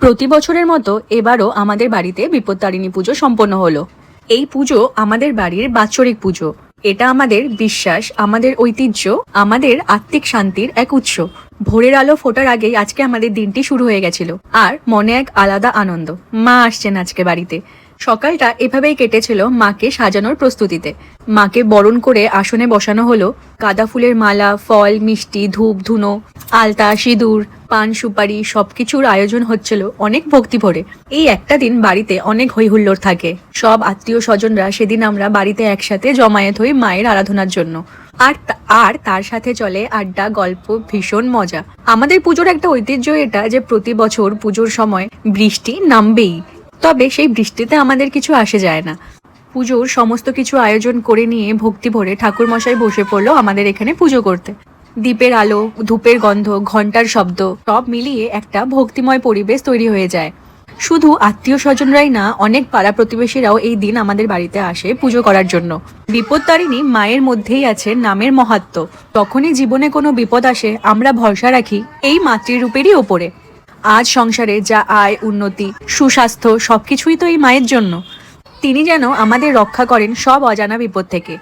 প্রতি বছরের মতো এবারও আমাদের বাড়িতে বিপত্তারিণী পুজো সম্পন্ন হলো। এই পুজো আমাদের বাড়ির বাৎসরিক পুজো। এটা আমাদের বিশ্বাস, আমাদের ঐতিহ্য, আমাদের আত্মিক শান্তির এক উৎস। ভোরের আলো ফোটার আগেই আজকে আমাদের দিনটি শুরু হয়ে গেছিল। আর মনে এক আলাদা আনন্দ। মা আসছেন আজকে বাড়িতে। সকালটা এভাবেই কেটেছিল মাকে সাজানোর প্রস্তুতিতে। মাকে বরণ করে আসনে বসানো হলো। গাঁদা ফুলের মালা, ফল, মিষ্টি, ধূপ, ধুনো, আলতা, সিঁদুর পান, সুপারি সবকিছুর আয়োজন হচ্ছিল অনেক ভক্তি ভরে। এই একটা দিন বাড়িতে অনেক হৈহুল্লোড় থাকে। সব আত্মীয় স্বজনরা সেদিন আমরা বাড়িতে একসাথে জমায়েত হই মায়ের আরাধনার জন্য। আর আর তার সাথে চলে আড্ডা, গল্প, ভীষণ মজা। আমাদের পুজোর একটা ঐতিহ্য এটা যে প্রতি বছর পুজোর সময় বৃষ্টি নামবেই। তবে সেই বৃষ্টিতে আমাদের কিছু আসে যায় না। পুজোর সমস্ত কিছু আয়োজন করে নিয়ে ভক্তি ভরে ঠাকুর মশাই বসে পড়ল আমাদের এখানে পুজো করতে। দ্বীপের আলো, ধূপের গন্ধ ঘণ্টার শব্দ, সব মিলিয়ে একটা ভক্তিময় পরিবেশ তৈরি হয়ে যায়। শুধু আত্মীয় স্বজনরাই না, অনেক পাড়া প্রতিবেশীরাও এই দিন আমাদের বাড়িতে আসে পুজো করার জন্য। বিপদতারিণী মায়ের মধ্যেই আছে নামের মহাত্ম। তখনই জীবনে কোনো বিপদ আসে, আমরা ভরসা রাখি এই মাতৃরূপেরই ওপরে। আজ সংসারে যা আয়, উন্নতি, সুস্বাস্থ্য, সবকিছুই তো এই মায়ের জন্য। তিনি যেন আমাদের রক্ষা করেন সব অজানা বিপদ থেকে।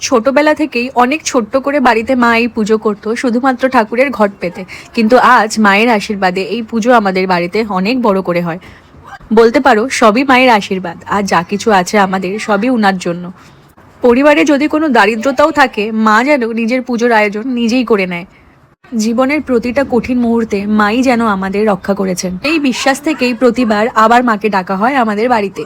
ছোটবেলা থেকেই অনেক ছোট্ট করে বাড়িতে মা এই পুজো করতো, শুধুমাত্র ঠাকুরের ঘট পেতে। কিন্তু আজ মায়ের আশীর্বাদে এই পুজো আমাদের বাড়িতে অনেক বড় করে হয়। বলতে পারো, সবই মায়ের আশীর্বাদ, আর যা কিছু আছে আমাদের সবই উনার জন্য। পরিবারে যদি কোনো দারিদ্রতাও থাকে, মা যেন নিজের পুজোর আয়োজন নিজেই করে নেয়। জীবনের প্রতিটা কঠিন মুহূর্তে মাই যেন আমাদের রক্ষা করেছেন। এই বিশ্বাস থেকেই প্রতিবার আবার মাকে ডাকা হয় আমাদের বাড়িতে।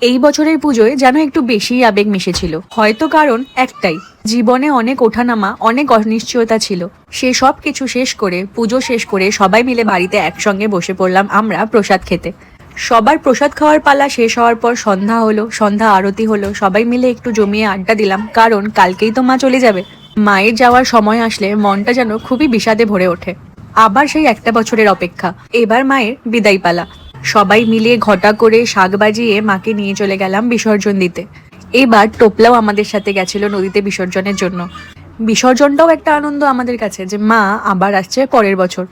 এই বছরের পুজোয় যেন একটু বেশি আবেগ মিশেছিল। হয়তো কারণ একটাই, জীবনে অনেক ওঠানামা, অনেক অনিশ্চয়তা ছিল। সে সব কিছু শেষ করে, পুজো শেষ করে সবাই মিলে বাড়িতে একসঙ্গে বসে পড়লাম আমরা প্রসাদ খেতে। সবার প্রসাদ খাওয়ার পালা শেষ হওয়ার পর সন্ধ্যা হলো, সন্ধ্যা আরতি হলো, সবাই মিলে একটু জমিয়ে আড্ডা দিলাম, কারণ কালকেই তো মা চলে যাবে। মায়ের যাওয়ার সময় আসলে মনটা যেন খুবই বিষাদে ভরে ওঠে। আবার সেই একটা বছরের অপেক্ষা, এবার মায়ের বিদায় পালা সবাই মিলে ঘটা করে শাক বাজিয়ে মাকে নিয়ে চলে গেলাম বিসর্জন দিতে। এবার টোপলাও আমাদের সাথে গেছিল নদীতে বিসর্জনের জন্য। বিসর্জনটাও একটা আনন্দ আমাদের কাছে যে মা আবার আসছে পরের বছর।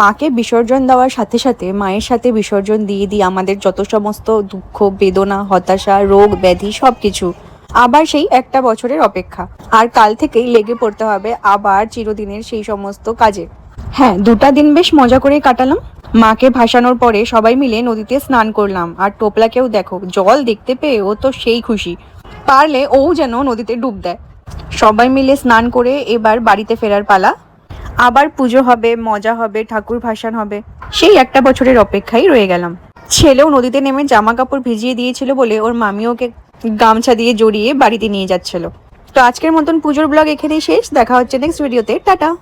মাকে বিসর্জন দেওয়ার সাথে সাথে মায়ের সাথে বিসর্জন দিয়ে দিয়ে আমাদের যত সমস্ত দুঃখ, বেদনা, হতাশা, রোগ, ব্যাধি সব কিছু আবার সেই একটা বছরের অপেক্ষা। আর কাল থেকেই লেগে পড়তে হবে আবার চিরদিনের সেই সমস্ত কাজে। হ্যাঁ দুটা দিন বেশ মজা করে কাটালাম। মাকে ভাসানোর পরে সবাই মিলে নদীতে স্নান করলাম। আর টোপলাকেও দেখো, জল দেখতে পেয়ে ও তো সেই খুশি। পারলে ও যেন নদীতে ডুব দেয়। সবাই মিলে স্নান করে এবার বাড়িতে ফেরার পালা। আবার পুজো হবে, মজা হবে, ঠাকুর ভাসান হবে। সেই একটা বছরের অপেক্ষায় রয়ে গেলাম। ছেলেও নদীতে নেমে জামা কাপড় ভিজিয়ে দিয়েছিল বলে ওর মামি ওকে গামছা দিয়ে জড়িয়ে বাড়িতে নিয়ে যাচ্ছিল। তো আজকের মতন পুজোর ব্লগ এখানেই শেষ। দেখা হচ্ছে নেক্সট ভিডিওতে টাটা!